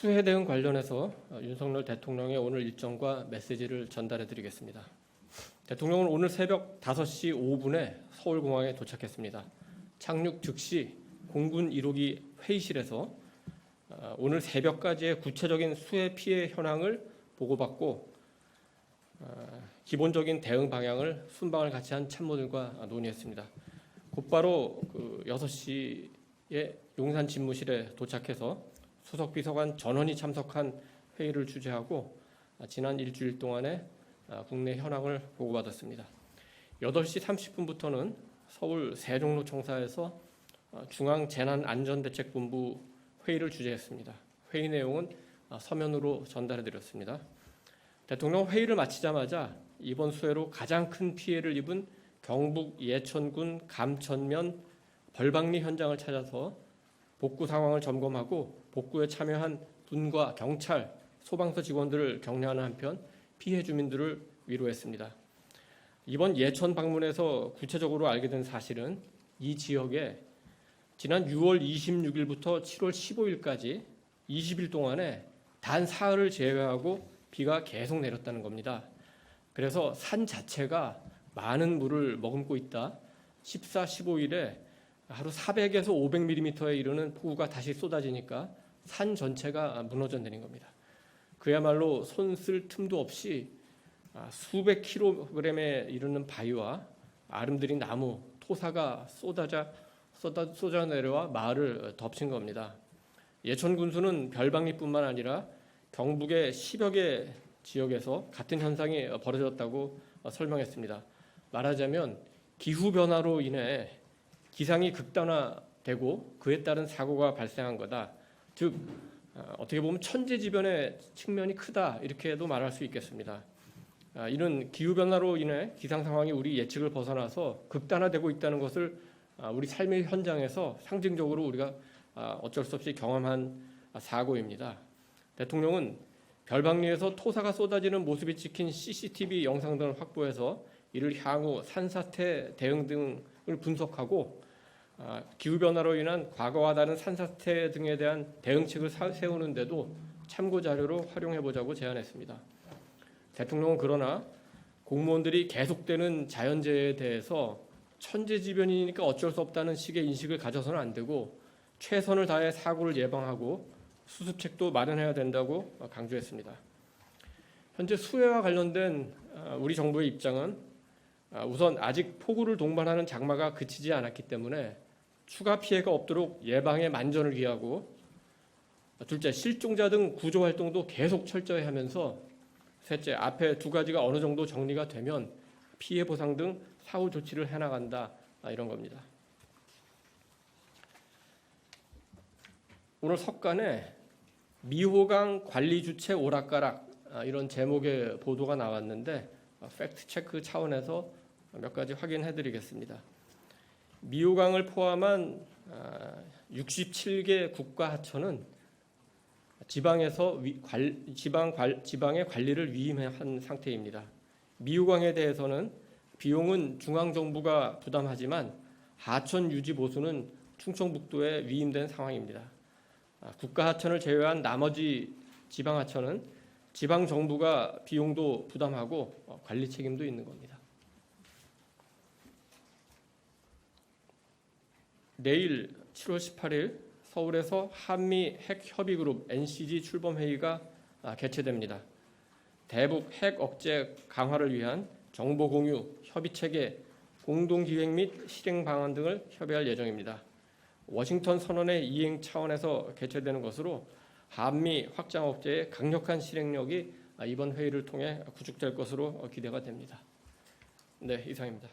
수해 대응 관련해서 어, 윤석열 대통령의 오늘 일정과 메시지를 전달해 드리겠습니다. 대통령은 오늘 새벽 5시 5분에 서울공항에 도착했습니다. 착륙 즉시 공군 1호기 회의실에서 어, 오늘 새벽까지의 구체적인 수해 피해 현황을 보고받고 어, 기본적인 대응 방향을 순방을 같이 한 참모들과 논의했습니다. 곧바로 그 6시에 용산 집무실에 도착해서 수석 비서관 전원이 참석한 회의를 주재하고 아, 지난 일주일 동안의 아, 국내 현황을 보고받았습니다. 8시 30분부터는 서울 세종로 청사에서 어, 중앙 재난 안전대책본부 회의를 주재했습니다. 회의 내용은 아, 서면으로 전달해 드렸습니다. 대통령 회의를 마치자마자 이번 수해로 가장 큰 피해를 입은 경북 예천군 감천면 벌방리 현장을 찾아서 복구 상황을 점검하고 복구에 참여한 군과 경찰, 소방서 직원들을 격려하는 한편 피해 주민들을 위로했습니다. 이번 예천 방문에서 구체적으로 알게 된 사실은 이 지역에 지난 6월 26일부터 7월 15일까지 20일 동안에 단 사흘을 제외하고 비가 계속 내렸다는 겁니다. 그래서 산 자체가 많은 물을 머금고 있다. 14, 15일에 하루 400에서 500mm에 이르는 폭우가 다시 쏟아지니까 산 전체가 무너져 내린 겁니다. 그야말로 손 쓸 틈도 없이 아, 수백 킬로그램에 이르는 바위와 아름드린 나무, 토사가 쏟아져 쏟아, 쏟아 내려와 마을을 덮친 겁니다. 예천 군수는 별방리뿐만 아니라 경북의 10여 개 지역에서 같은 현상이 벌어졌다고 설명했습니다. 말하자면 기후 변화로 인해 기상이 극단화되고 그에 따른 사고가 발생한 거다. 즉 어, 어떻게 보면 천재지변의 측면이 크다 이렇게도 말할 수 있겠습니다. 아, 이런 기후 변화로 인해 기상 상황이 우리 예측을 벗어나서 극단화되고 있다는 것을 아, 우리 삶의 현장에서 상징적으로 우리가 아, 어쩔 수 없이 경험한 사고입니다. 대통령은 별방리에서 토사가 쏟아지는 모습이 찍힌 CCTV 영상 등을 확보해서 이를 향후 산사태 대응 등을 분석하고 아, 기후 변화로 인한 과거와 다른 산사태 등에 대한 대응책을 사- 세우는데도 참고 자료로 활용해 보자고 제안했습니다. 대통령은 그러나 공무원들이 계속되는 자연재해에 대해서 천재지변이니까 어쩔 수 없다는 식의 인식을 가져서는 안 되고 최선을 다해 사고를 예방하고 수습책도 마련해야 된다고 강조했습니다. 현재 수해와 관련된 아, 우리 정부의 입장은 아, 우선 아직 폭우를 동반하는 장마가 그치지 않았기 때문에 추가 피해가 없도록 예방에 만전을 기하고 둘째 실종자 등 구조 활동도 계속 철저히 하면서 셋째 앞에 두 가지가 어느 정도 정리가 되면 피해 보상 등 사후 조치를 해 나간다 아, 이런 겁니다. 오늘 석간에 미호강 관리 주체 오락가락 아, 이런 제목의 보도가 나왔는데 아, 팩트 체크 차원에서 몇 가지 확인해 드리겠습니다. 미호강을 포함한 67개 국가 하천은 지방에서 위- 관- 지방 관- 지방의 관리를 위임한 상태입니다. 미호강에 대해서는 비용은 중앙 정부가 부담하지만 하천 유지 보수는 충청북도에 위임된 상황입니다. 아, 국가 하천을 제외한 나머지 지방 하천은 지방 정부가 비용도 부담하고 어, 관리 책임도 있는 겁니다. 내일 7월 18일 서울에서 한미 핵 협의 그룹 NCG 출범 회의가 아, 개최됩니다. 대북 핵 억제 강화를 위한 정보 공유, 협의 체계, 공동 기획 및 실행 방안 등을 협의할 예정입니다. 워싱턴 선언의 이행 차원에서 개최되는 것으로 한미 확장 억제의 강력한 실행력이 아, 이번 회의를 통해 구축될 것으로 기대가 됩니다. 네, 이상입니다.